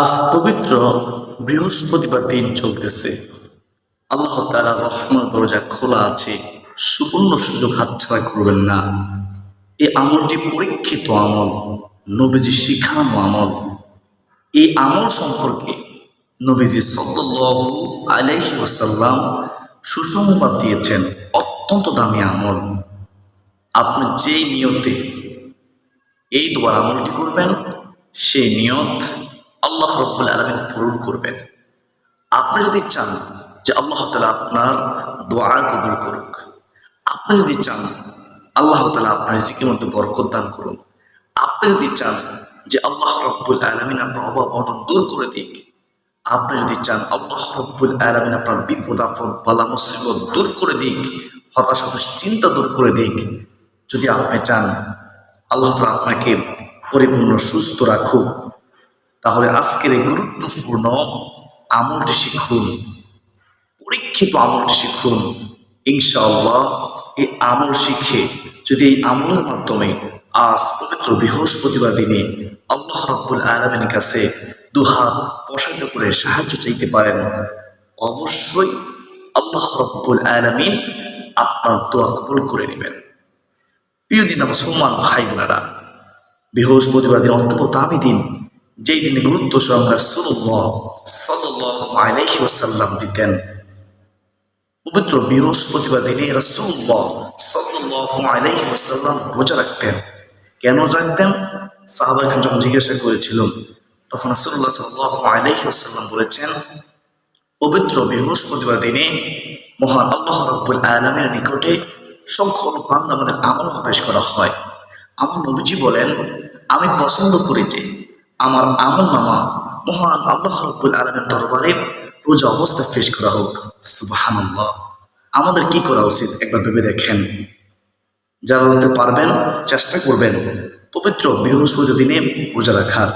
আজ পবিত্র বৃহস্পতিবার দিন চলতেছে। আল্লাহ তালা রহমান দরজা খোলা আছে, সুবর্ণ সুযোগ হাতছাড়া করবেন না। এই আমলটি পরীক্ষিত আমল, নবীজি শিখানো আমল। এই আমল সম্পর্কে নবীজি সাল্লাল্লাহু আলাইহি ওয়াসাল্লাম সুসংবাদ দিয়েছেন, অত্যন্ত দামি আমল। আপনি যেই নিয়তে এই দোয়ার আমলটি করবেন, সেই নিয়ত আল্লাহ রব্বুল আলমিন পূরণ করবেন। আপনি যদি চান যে আল্লাহ তালা আপনার দোয়া কবুল করুক, আপনি যদি চান আল্লাহ তালা আপনার রিজিকের মধ্যে বরকত দান করুন আপনি যদি চান যে আল্লাহ রব্বুল আলমিন আপনার অভাব অনটন দূর করে দিক, আপনি যদি চান আল্লাহ রব্বুল আলমিন আপনার বিপদ, আপদ, বালা, মুসিবত দূর করে দিক, হতাশা চিন্তা দূর করে দিক, যদি আপনি চান আল্লাহ তালা আপনাকে পরিপূর্ণ সুস্থ রাখুক তাহলে আজকের এই গুরুত্বপূর্ণ আমলটি শিখুন, পরীক্ষিত আমলটি শিখুন। ইনশাআল্লাহ এই আমল শিখে যদি এই আমলের মাধ্যমে আজ পবিত্র বৃহস্পতিবার দিনে আল্লাহ রব্বুল আলমিনের কাছে দুহাত প্রসারিত করে সাহায্য চাইতে পারেন, অবশ্যই আল্লাহ রব্বুল আলমিন আপনার দোয়া কবুল করে নেবেন। প্রিয় দিন মুসলমান ভাই বোনেরা বৃহস্পতিবার দিন অত্যন্ত দামি দিন। যেই দিনে গুরুত্ব সহকারে সুল্লাহ আলাইহি ওয়াসাল্লাম দিতেন, পবিত্র বৃহস্পতিবার দিনে আলাইহি ওয়াসাল্লাম রোজা রাখতেন। কেন রাখতেন সাহাবা খান যখন জিজ্ঞাসা করেছিলেন তখন আলাইহি ওয়াসাল্লাম বলেছেন, পবিত্র বৃহস্পতিবার দিনে মহান আল্লাহ রব্বুল আলমের নিকটে সংখ্যক বান্দাবাদের আমল পেশ করা হয়। আমার নবীজি বলেন, আমি পছন্দ করি যে আমার আমল নামা মহান আল্লাহ রব্বুল আলমের দরবারে রোজা অবস্থা পেশ করা হোক। সুবাহান আমাদের কি করা উচিত একবার ভেবে দেখেন। যারা হতে পারবেন, চেষ্টা করবেন পবিত্র বৃহস্পতি দিনে রোজা রাখার।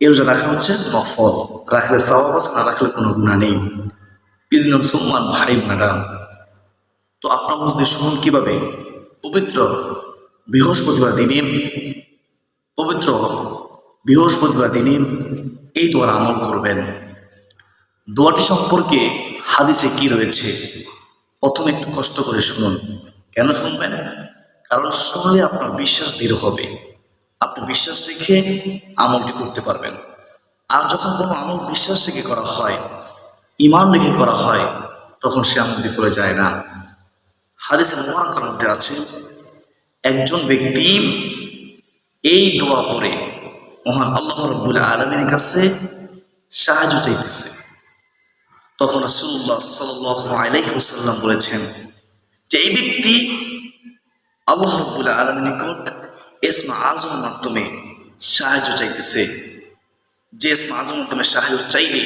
এই রোজা রাখা হচ্ছে নফল। রাখলে আছে, না রাখলে কোনো গুণা নেই। প্রিয় সম্মান ভাই ম্যাডাম তো আপনার মধ্যে শুনুন কীভাবে পবিত্র বৃহস্পতিবার দিনে পবিত্র বৃহস্পতিবার তিনি এই দোয়ার আমল করবেন। দোয়াটি সম্পর্কে হাদিসে কি রয়েছে? প্রথমে একটু কষ্ট করে শুনুন। কেন শুনবেন? কারণ শুনলে আপনার বিশ্বাস দৃঢ় হবে। আপনি বিশ্বাস রেখে আমলটি করতে পারবেন। আর যখন কোনো আমল বিশ্বাস রেখে করা হয়, ইমান রেখে করা হয়, তখন সে আমলটি করে যায় না। হাদিসে মোবারকের মধ্যে আছে, একজন ব্যক্তি এই দোয়া পড়ে মহান আল্লাহ রব্বুল আলমীর কাছে সাহায্য চাইতেছে। তখন রাসূলুল্লাহ সাল্লাল্লাহু আলাইহি বলেছেন যে, এই ব্যক্তি আল্লাহ রব্বুল আলমীর নিকট এসমা আজমের মাধ্যমে সাহায্য চাইতেছে। যে এসমা আজমের মাধ্যমে সাহায্য চাইলে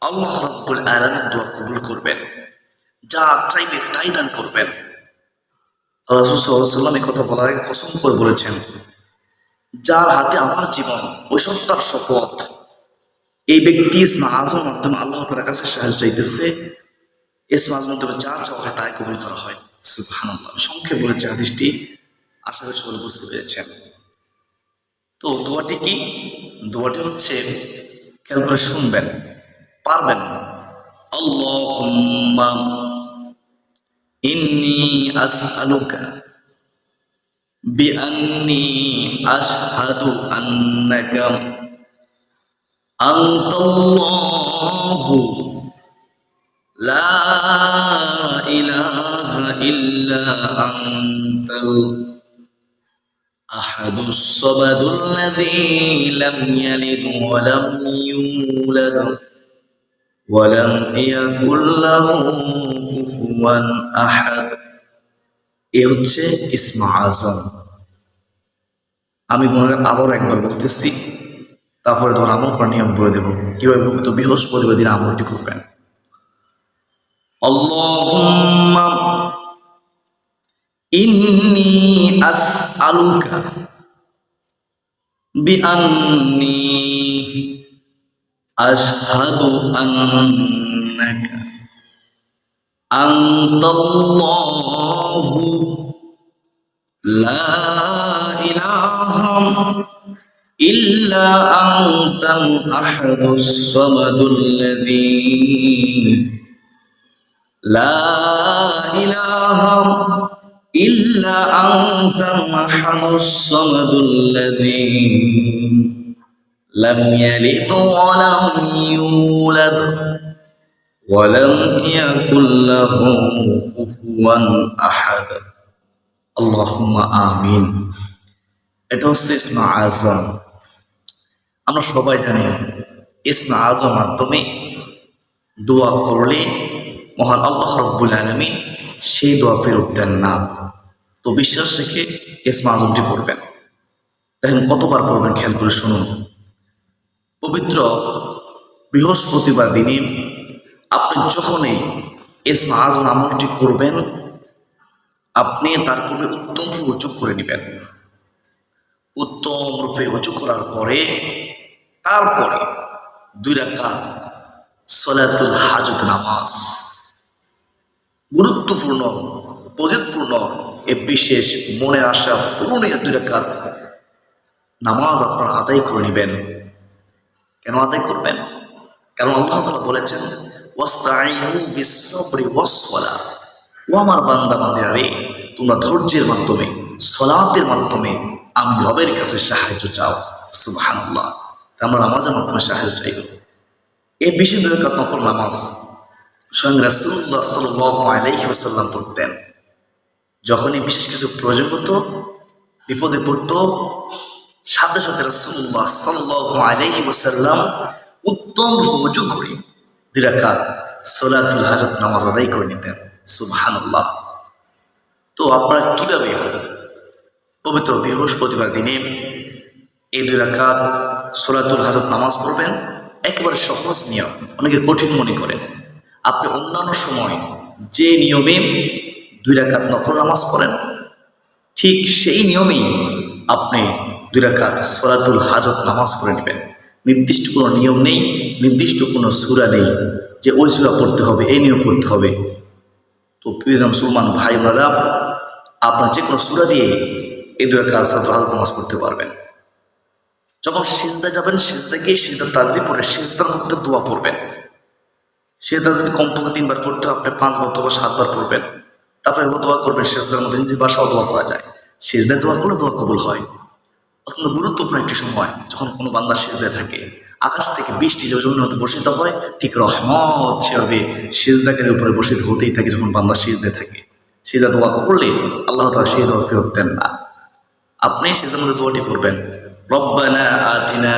আল্লাহ রব্বুল আলমীর দোয়া কবুল করবেন। যা চাইবে তাই দান করবেন। রাসুল সাল্লাম এই কথা বলার কসম করে বলেছেন যার হাতে আমার জীবন, ওই সত্তার শপথ। এই ব্যক্তি ইসমা মাধ্যমে আল্লাহ তালার কাছে সাহায্য চাইতেছে। ইসমা মাধ্যমে যা চাওয়া হয় তাই কবুল করা হয়। সংক্ষেপে বলেছি হাদিসটি। আশা করি সকলে বুঝতে পেরেছেন। তো দোয়াটি কি? দোয়াটি হচ্ছে, খেয়াল করে শুনবেন, পারবেন। আল্লাহুম্মা ইন্নী আসআলুকা بأني أشهد أنك أنت الله. لا إله إلا أنت أحد الصمد الذي لم يلد ولم يولد ولم يكن له كفوا أحد. এ হচ্ছে ইসমা আজম। আমি মনে আবার একবার বলতেছি, তারপরে তোমার আমল করার নিয়ম বলে দেবো। কীভাবে তো বৃহস্পতিবার দিন আমলটি করবেন? আল্লাহুম্মা ইন্নি আসআলুকা বিআন্নি আশহাদু আন্নাকা الله لا إله إلا أنت الأحد الصمد الذي لا إله إلا أنت الأحد الصمد الذي لم يلد ولم يولد ولم يكن له كفوا أحد اللهم آمين এটা হচ্ছে ইসমা আজম আমরা সবাই জানি ইসমা আজম মাধ্যমে দোয়া করলে মহান আল্লাহ রব্বুল আলমী সেই দোয়া ফেরত দেন না তো বিশ্বাস রেখে ইসমা আজমটি পড়বেন দেখেন কতবার পড়বেন খেয়াল করে শুনুন পবিত্র বৃহস্পতিবার দিনে আপনি যখনই ইসমা আজম আমলটি করবেন, আপনি তার পূর্বে উত্তম উঁচু করে নেবেন। উত্তম রূপে উঁচু করার পরে, তারপরে দুই রাকাত সলাতুল হাজত নামাজ। গুরুত্বপূর্ণ প্রযোজপূর্ণ এ বিশেষ মনে আসা পূরণের দুই রাকাত নামাজ আপনারা আদায় করে নেবেন। কেন আদায় করবেন? কারণ আল্লাহ বলেছেন ওয়াস্তাইনু বিসসবরি ওয়াসসালা ও আমার বান্দা বান্দিরা তোমরা ধৈর্যের মাধ্যমে, সলাতের মাধ্যমে আমি রবের কাছে সাহায্য চাও। সুবহানাল্লাহ। আমরা নামাজের মাধ্যমে সাহায্য চাইব এই বিশেষ রেখাত নকল নামাজ? স্বয়ং রাসুল্লাহ ওয়াসাল্লাম পড়তেন। যখনই বিশেষ কিছু প্রয়োজন হতো, বিপদে পড়তো, সাথে সাথে রাসুল্লাহ সাল্লাহ আলাইহি ওয়াসাল্লাম উত্তম রুজু করে দিরাকাত সোলাতুল হাজত নামাজ আদায় করে নিতেন। সুবহানাল্লাহ। তো আপনারা কীভাবে পবিত্র বৃহস্পতিবার দিনে এই দুই রাকাত সোলাতুল হাজত নামাজ পড়বেন? একেবারে সহজ নিয়ম। অনেকে কঠিন মনে করেন। আপনি অন্যান্য সময় যে নিয়মে দুই রাকাত নফল নামাজ পড়েন, ঠিক সেই নিয়মেই আপনি দুই রাকাত সোলাতুল হাজত নামাজ পড়ে নেবেন। নির্দিষ্ট কোনো নিয়ম নেই। নির্দিষ্ট কোনো সুরা নেই যে ওই সুরা পড়তে হবে, এই নিয়ম পড়তে হবে। তো প্রিয় মুসলমান ভাই বোনেরা, আপনার যে কোনো সুরা দিয়ে এই দুই কাজ হাজত নামাজ পড়তে পারবেন। যখন সিজদা যাবেন সিজদা গিয়ে সিজদার তাজবি পড়ে, সিজদার মধ্যে দোয়া পড়বেন। সে তাজবি কমপক্ষে তিনবার পড়তে আপনি পাঁচবার অথবা সাতবার পড়বেন। তারপরে দোয়া করবেন, সিজদার মধ্যে নিজের বাসাও দোয়া করা যায়। সিজদায় দোয়া করলে দোয়া কবুল হয়। অত্যন্ত গুরুত্বপূর্ণ একটি সময়, যখন কোনো বান্দা সিজদায় থাকে। আকাশ থেকে বৃষ্টি যে জন্য হতে বসিত হয় ঠিক রহমত সেভাবে সিজদাকের উপরে বসিত হতেই থাকে যখন বান্দা সিজদায় থাকে সিজদা দোয়া করলে আল্লাহ তালা সেই দোয়া ফেরত দেন না আপনি সিজদার মধ্যে দোয়াটি পড়বেন ربنا آتنا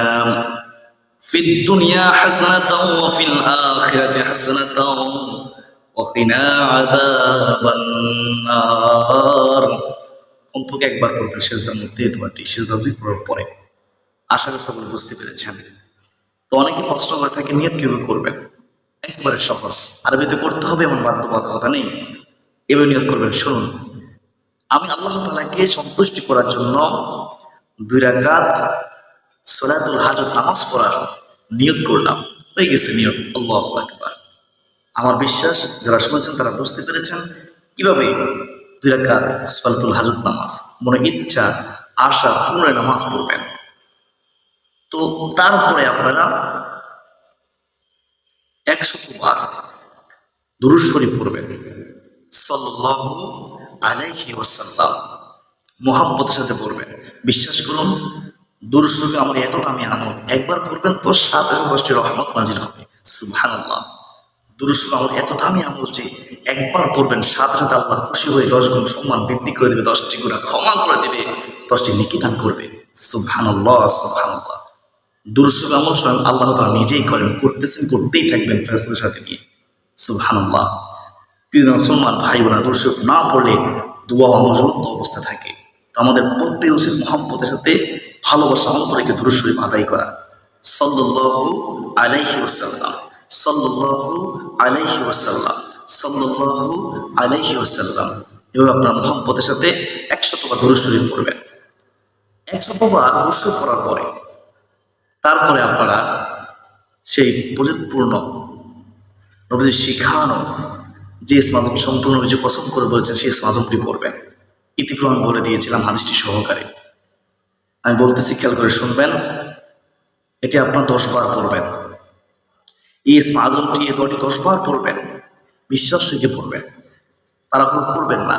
في الدنيا حسنة وفي الآخرة حسنة وقنا عذاب النار কমপক্ষে একবার পড়বেন সেজদার মধ্যে এই দোয়াটি সেজদা পড়ার পরে আশা করি সকলে বুঝতে পেরেছেন তো অনেকে প্রশ্ন করে থাকে, নিয়ত কীভাবে করবেন? একবারে সহজ। আরবিতে করতে হবে এমন বাধ্যবাধকতা নেই। এবার নিয়ত করবেন। শুনুন, আমি আল্লাহ তালাকে সন্তুষ্টি করার জন্য দুই রাকাত সোলাতুল হাজত নামাজ পড়ার নিয়ত করলাম। হয়ে গেছে নিয়ত। আল্লাহ আকবার। আমার বিশ্বাস, যারা শুনেছেন তারা বুঝতে পেরেছেন কীভাবে দুই রাকাত সোলাতুল হাজত নামাজ, মনে ইচ্ছা, আশা, পুনরায় নামাজ পড়বেন। তো তারপরে আপনারা একশো বার দুরুজ শরীফ পড়বেন। সাল্লাল্লাহু আলাইহি মোহাম্মদের সাথে পড়বেন। বিশ্বাস করুন আমার এত দামি একবার পড়বেন তো সাত হাজার দশটি রহমত নাজির হবে। দুরুশরীফ আমার এত দামি আমল যে একবার পড়বেন, সাথে সাথে আল্লাহ খুশি হয়ে দশ গুণ সম্মান বৃদ্ধি করে দেবে, দশটি গুণা ক্ষমা করে দেবে, দশটি নিকি দান করবে। সুবহানাল্লাহ সুবহানাল্লাহ। দুরুশরীফ আমল স্বয়ং আল্লাহ তাআলা নিজেই করেন, করতেছেন, করতেই থাকবেন ফেরেশতাদের সাথে নিয়ে। সুবহানাল্লাহ। প্রিয় মুসলমান ভাই বোনা দুরুশরীফ না পড়লে দোয়া আমল জ্বলন্ত অবস্থা থাকে। তো আমাদের প্রত্যেক উচিত মোহাম্মদের সাথে ভালোবাসা অন্তরেকে দূর শরীফ আদায় করা। সাল্লাল্লাহু আলাইহি ওয়াসাল্লাম। সাল্লাল্লাহু আলাইহি ওয়াসাল্লাম। সাল্লাল্লাহু আলাইহি ওয়াসাল্লাম। এভাবে আপনার মোহাম্মদের সাথে একশত বার দূর শরীফ পড়বেন। একশত বার দূর শরীফ পড়ার পরে তারপরে আপনারা সেই প্রযুৎপূর্ণ নবীদের শিখানো যে ইসমাজম সম্পূর্ণ যে পছন্দ করে বলেছেন, সেই ইসমাজমটি পড়বেন। ইতিপ্রমাণ বলে দিয়েছিলাম হাদিসটি সহকারে। আমি বলতেছি, খেয়াল করে শুনবেন, এটি আপনার দশ বার পড়বেন। এই ইসমা আজমটি এই দোয়াটি দশ বার পড়বেন, বিশ্বাস রেখে পড়বেন তারা করবেন না।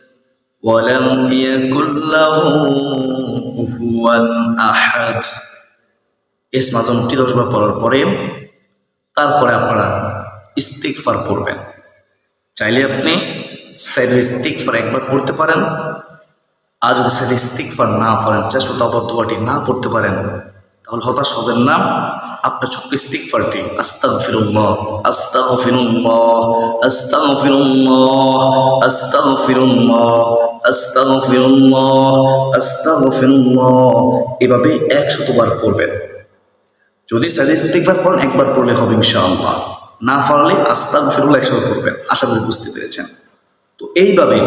ولم يكن له كفوا أحد ইসমা আজমটি দশবার পড়ার পরে তারপরে আপনারা ইস্তিকফার পড়বেন চাইলে আপনি সাইড ইস্তিকফার একবার পড়তে পারেন আর যদি সাইড ইস্তিকফার না পারেন চেষ্টা তারপর দোয়াটি না পড়তে পারেন তাহলে হতাশ হবেন না আপনার ছোট্ট ইস্তিকফারটি আস্তাগ ফিরুল্লাহ আস্তাগ ফিরুল্লাহ আস্তাগ ফিরুল্লাহ আস্তাগ ফিরুল্লাহ এভাবে একশতবার পড়বেন। যদি ইস্তিকফার পড়েন, একবার পড়লে হবে ইনশাআল্লাহ। না পারলে আস্তাগ ফিরুল্লাহ একসাথে পড়বেন। আশা করি বুঝতে পেরেছেন। তো এইভাবে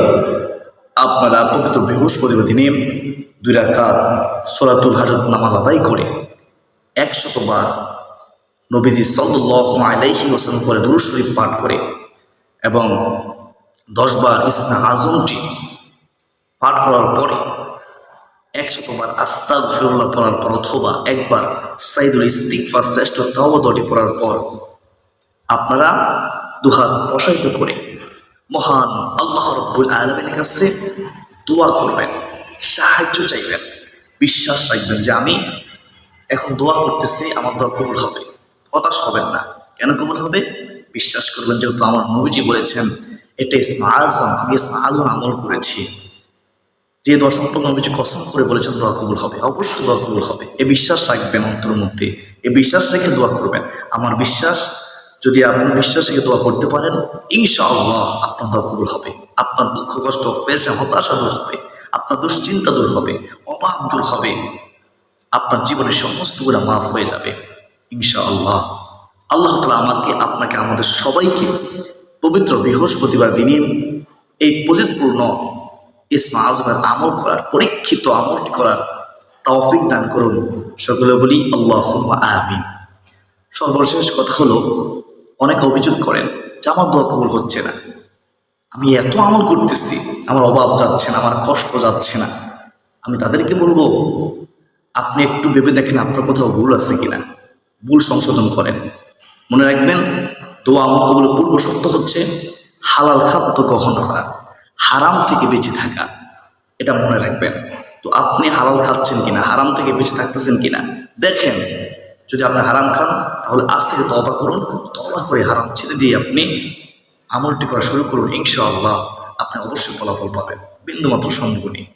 আপনারা পবিত্র বৃহস্পতিবার দিনে দুই রাকাত সোলাতুল হাজত নামাজ আদায় করে একশতবার নবীজি সাল্লাহ আলাইহি করে দুরু শরীফ পাঠ করে এবং দশবার ইসমা আজমটি পাঠ করার পরে একশতবার আস্তাক ফিরুল্লাহ পড়ার পর অথবা একবার সাইদুল ইস্তিকফার শ্রেষ্ঠ তাওয়াদটি পড়ার পর আপনারা দুহাত প্রসারিত করে মহান আল্লাহ রব্বুল আলমের কাছে দোয়া করবেন, সাহায্য চাইবেন, বিশ্বাস রাখবেন যে আমি এখন দোয়া করতেছি, আমার দোয়া কবুল হবে। হতাশ হবেন না। কেন কবুল হবে? বিশ্বাস করবেন, যেহেতু আমার নবীজি বলেছেন এটা ইসমা আজম, আমি ইসমা আজম আমল করেছি। যে দোয়া সম্পর্কে নবীজি কসম করে বলেছেন, দোয়া কবুল হবে। অবশ্যই দোয়া কবুল হবে। এ বিশ্বাস রাখবেন অন্তরের মধ্যে। এ বিশ্বাস রেখে দোয়া করবেন। আমার বিশ্বাস, যদি আপনি বিশ্বাস রেখে দোয়া করতে পারেন, ইনশাআল্লাহ আপনার দোয়া কবুল হবে। আপনার দুঃখ, কষ্ট পেশা হতাশা দূর হবে। আপনার দুশ্চিন্তা দূর হবে। অভাব দূর হবে। আপনার জীবনের সমস্তগুলো মাফ হয়ে যাবে। ইনশাআল্লাহ। আল্লাহ তালা আমাকে, আপনাকে, আমাদের সবাইকে পবিত্র বৃহস্পতিবার দিনে এই প্রজিতপূর্ণ ইসমা আজমের আমল করার, পরীক্ষিত আমলটি করার তৌফিক দান করুন। সকলে বলি আল্লাহ আমিন। সর্বশেষ কথা হলো, অনেকে অভিযোগ করেন, যে আমার দোয়া কবুল হচ্ছে না। আমি এত আমল করতেছি, আমার অভাব যাচ্ছে না, আমার কষ্ট যাচ্ছে না। আমি তাদেরকে বলব, আপনি একটু ভেবে দেখেন আপনার কোথাও ভুল আছে কিনা। ভুল সংশোধন করেন। মনে রাখবেন, দোয়া আমল কবুল পূর্ব শর্ত হচ্ছে, হালাল খাদ্য গ্রহণ করা। হারাম থেকে বেঁচে থাকা, এটা মনে রাখবেন। তো আপনি হালাল খাচ্ছেন কিনা, হারাম থেকে বেঁচে থাকতেছেন কিনা, দেখেন। যদি আপনি হারাম খান, তাহলে আজ থেকে তবা করুন তবা করে হারাম ছেড়ে দিয়ে আপনি আমলটি করা শুরু করুন, ইনশাআল্লাহ। আপনি অবশ্যই ফলাফল পাবেন। বিন্দুমাত্র সন্দেহ নেই।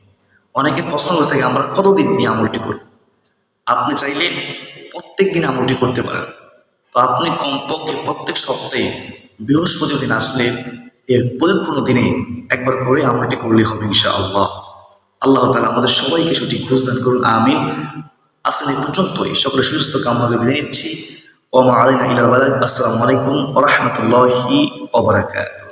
অনেকে প্রশ্ন করে থাকে, আমরা কতদিন নিয়ে আমলটি করি? আপনি চাইলে প্রত্যেক দিন আমলটি করতে পারেন। তো আপনি কমপক্ষে প্রত্যেক সপ্তাহে বৃহস্পতিবার দিন আসলে এর কোনো দিনে একবার করে আমলটি করলে হবে ইনশাআল্লাহ। আল্লাহ আল্লাহ তালা আমাদের সবাইকে সঠিক বুঝদান করুন, আমিন। আসলে পর্যন্তই। সকলে সুস্থ কামনা করে বিদায় নিচ্ছি। ওমা আলিনা আসসালামু আলাইকুম রাহমাতুল্লাহি ওয়া বারাকাতুহু।